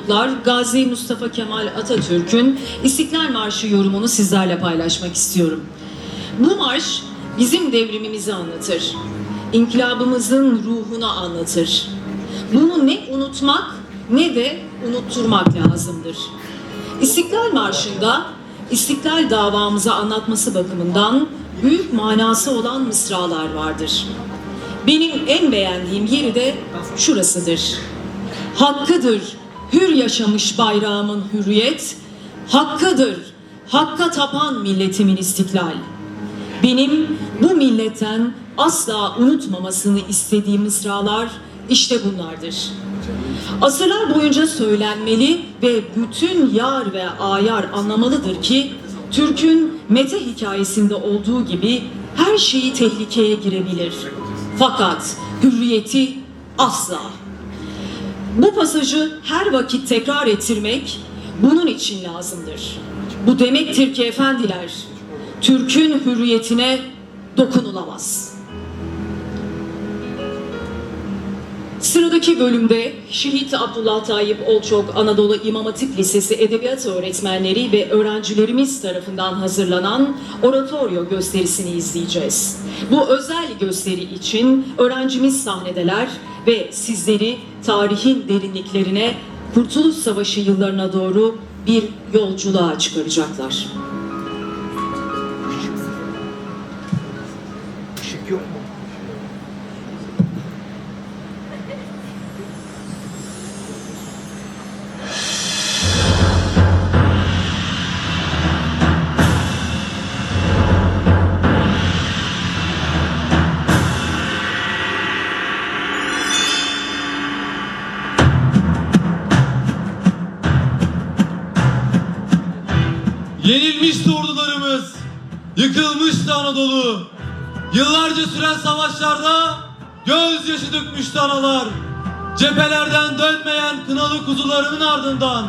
konuklar Gazi Mustafa Kemal Atatürk'ün İstiklal Marşı yorumunu sizlerle paylaşmak istiyorum. Bu marş bizim devrimimizi anlatır. İnkılabımızın ruhunu anlatır. Bunu ne unutmak ne de unutturmak lazımdır. İstiklal Marşı'nda İstiklal davamızı anlatması bakımından büyük manası olan mısralar vardır. Benim en beğendiğim yeri de şurasıdır. Hakkıdır hür yaşamış bayrağımın hürriyet, hakkıdır hakka tapan milletimin istiklal. Benim bu milletten asla unutmamasını istediğim mısralar işte bunlardır. Asırlar boyunca söylenmeli ve bütün yar ve ayar anlamalıdır ki Türk'ün mete hikayesinde olduğu gibi her şeyi tehlikeye girebilir. Fakat hürriyeti asla. Bu pasajı her vakit tekrar ettirmek bunun için lazımdır. Bu demektir ki efendiler, Türk'ün hürriyetine dokunulamaz. Sıradaki bölümde Şehit Abdullah Tayyip Olçok Anadolu İmam Hatip Lisesi Edebiyat Öğretmenleri ve öğrencilerimiz tarafından hazırlanan oratoryo gösterisini izleyeceğiz. Bu özel gösteri için öğrencimiz sahnedeler ve sizleri tarihin derinliklerine Kurtuluş Savaşı yıllarına doğru bir yolculuğa çıkaracaklar. Yıkılmıştı Anadolu. Yıllarca süren savaşlarda gözyaşı dökmüştü analar. Cephelerden dönmeyen kınalı kuzularının ardından.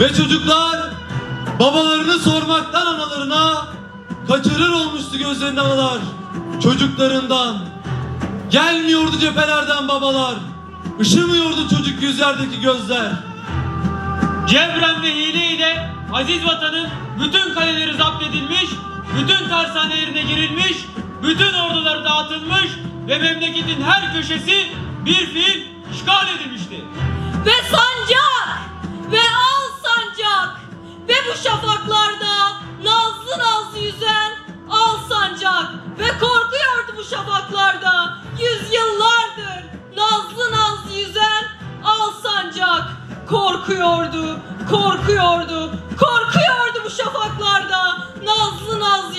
Ve çocuklar babalarını sormaktan analarına kaçırır olmuştu gözlerinde analar çocuklarından. Gelmiyordu cephelerden babalar, ışımıyordu çocuk yüzlerdeki gözler. Cebren ve hileyle aziz vatanın bütün kaleleri zapt edilmiş, bütün tersanelerine girilmiş, bütün orduları dağıtılmış ve memleketin her köşesi bir fiil işgal edilmişti. ve sancak! Ve al sancak! Ve bu şafaklarda nazlı nazlı yüzen al sancak! Ve korkuyordu bu şafaklarda yüzyıllardır nazlı nazlı yüzen al sancak! Korkuyordu korkuyordu korkuyordu bu şafaklarda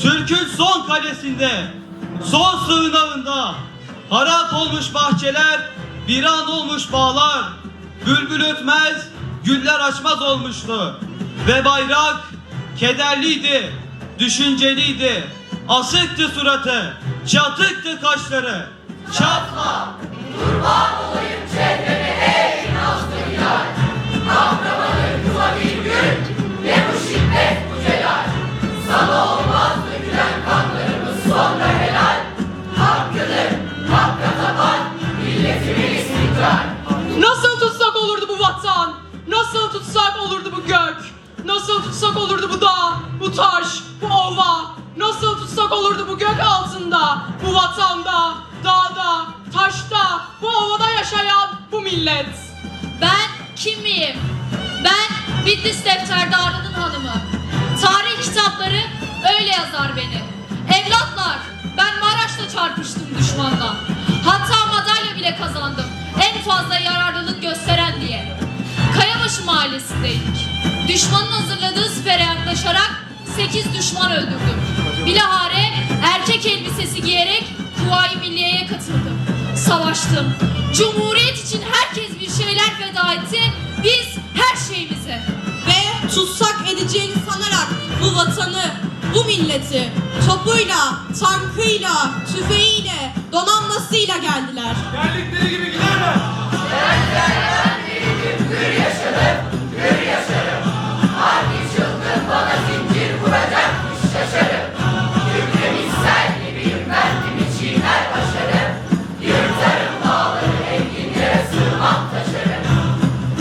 Türk'ün son kalesinde, son sığınağında, harap olmuş bahçeler, viran olmuş bağlar, bülbül ötmez, güller açmaz olmuştu. Ve bayrak kederliydi, düşünceliydi, asıktı suratı, çatıktı kaşları. Çatma! Nasıl Nasıl tutsak olurdu bu gök? Nasıl tutsak olurdu bu dağ, bu taş, bu ova? Nasıl tutsak olurdu bu gök altında, bu vatanda, dağda, taşta, bu ovada yaşayan bu millet? Ben kim miyim? Ben Bitlis Defterdarı'nın hanımı. Tarih kitapları öyle yazar beni. Evlatlar, ben Maraş'ta çarpıştım düşmanla. Düşmanın hazırladığı sipere yaklaşarak 8 düşman öldürdüm. Bilahare erkek elbisesi giyerek Kuvayi Milliye'ye katıldım. Savaştım. Cumhuriyet için herkes bir şeyler feda etti. Biz her şeyimizi. Ve tutsak edeceğini sanarak bu vatanı, bu milleti topuyla, tankıyla, tüfeğiyle, donanmasıyla geldiler. Geldikleri gibi giderler.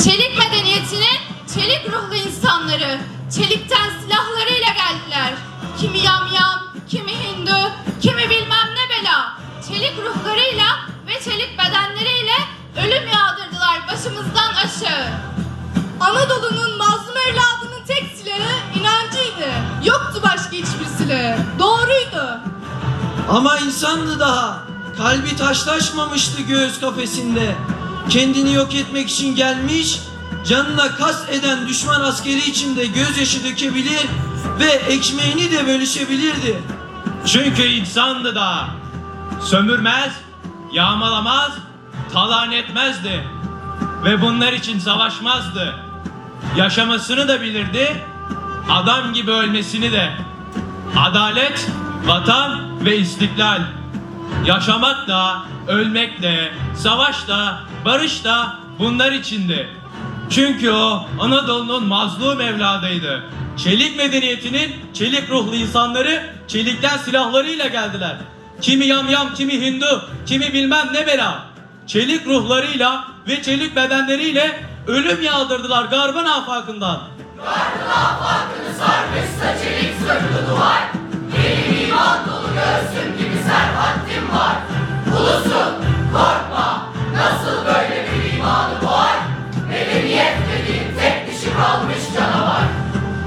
Çelik medeniyetinin çelik ruhlu insanları çelikten silahlarıyla geldiler. Kimi yamyam, kimi hindu, kimi bilmem ne bela. Çelik ruhlarıyla ve çelik bedenleriyle ölüm yağdırdılar başımızdan aşağı. Anadolu'nun mazlum evladının Ama insandı daha. Kalbi taşlaşmamıştı göğüs kafesinde. Kendini yok etmek için gelmiş, canına kast eden düşman askeri içinde gözyaşı dökebilir ve ekmeğini de bölüşebilirdi. Çünkü insandı da. Sömürmez, yağmalamaz, talan etmezdi. Ve bunlar için savaşmazdı. Yaşamasını da bilirdi, adam gibi ölmesini de. Adalet, vatan ve istiklal. Yaşamak da, ölmek de, savaş da, barış da bunlar içindi. Çünkü o Anadolu'nun mazlum evladıydı. Çelik medeniyetinin çelik ruhlu insanları çelikten silahlarıyla geldiler. Kimi yamyam, kimi hindu, kimi bilmem ne bela. Çelik ruhlarıyla ve çelik bedenleriyle ölüm yağdırdılar garbın afakından.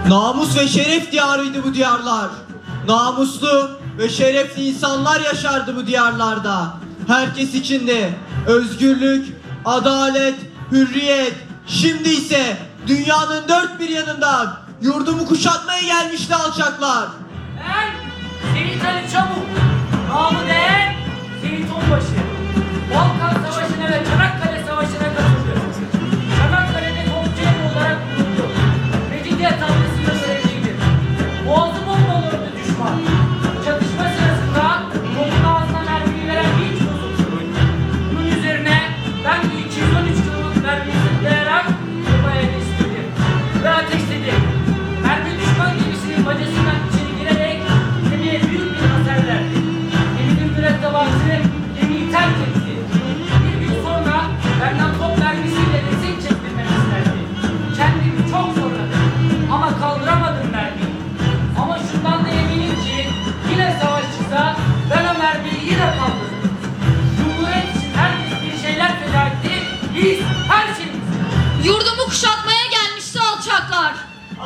Namus ve şeref diyarıydı bu diyarlar. Namuslu ve şerefli insanlar yaşardı bu diyarlarda. Herkes içinde özgürlük, adalet, hürriyet. Şimdi ise dünyanın dört bir yanından yurdumu kuşatmaya gelmişti alçaklar.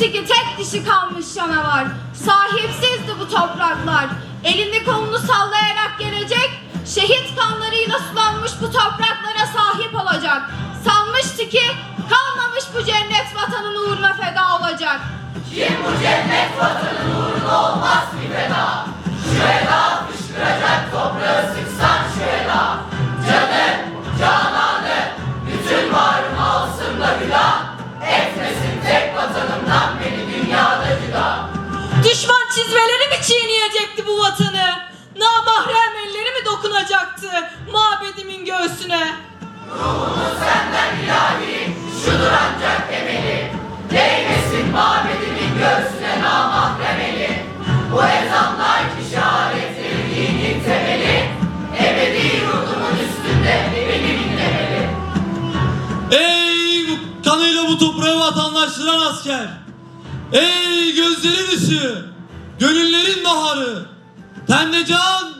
ki tek dişi kalmış canavar. Sahipsizdi bu topraklar. Elini kolunu sallayarak gelecek, şehit kanlarıyla sulanmış bu topraklara sahip olacak. Sanmıştı ki kalmamış bu cennet vatanın uğruna feda olacak. Düşman yağacaktı mabedimin göğsüne. Ruhumu senden ilahi, şudur ancak emeli. Değmesin mabedimin göğsüne namahrem eli. Bu ezanlar ki şehadet dinin temeli. Ebedi ruhumun üstünde benim inlemeli. Ey bu kanıyla bu toprağı vatandaştıran asker. Ey gözlerin ışığı, gönüllerin baharı. Tende can,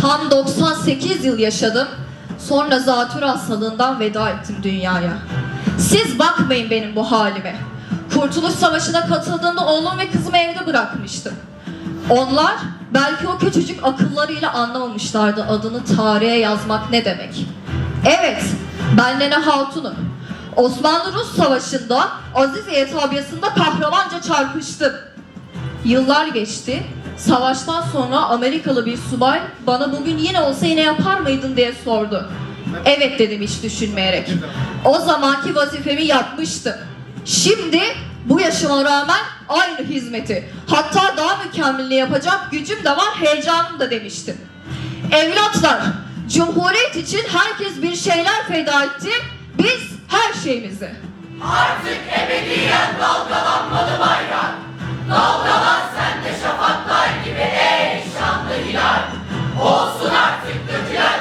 Tam 98 yıl yaşadım. Sonra zatürre hastalığından veda ettim dünyaya. Siz bakmayın benim bu halime. Kurtuluş Savaşı'na katıldığımda oğlum ve kızımı evde bırakmıştım. Onlar belki o küçücük akıllarıyla anlamamışlardı adını tarihe yazmak ne demek. Evet, ben Nene Hatun'um. Osmanlı-Rus Savaşı'nda Aziziye tabiasında kahramanca çarpıştım. Yıllar geçti. Savaştan sonra Amerikalı bir subay bana bugün yine olsa yine yapar mıydın diye sordu. Evet dedim hiç düşünmeyerek. O zamanki vazifemi yapmıştım. Şimdi bu yaşıma rağmen aynı hizmeti hatta daha mükemmelini yapacak gücüm de var heyecanım da demiştim. Evlatlar, Cumhuriyet için herkes bir şeyler feda etti. Biz her şeyimizi. Artık ebediyen dalgalan Dalgalan sen de şafaklar gibi ey şanlı hilal. Olsun artık dökülen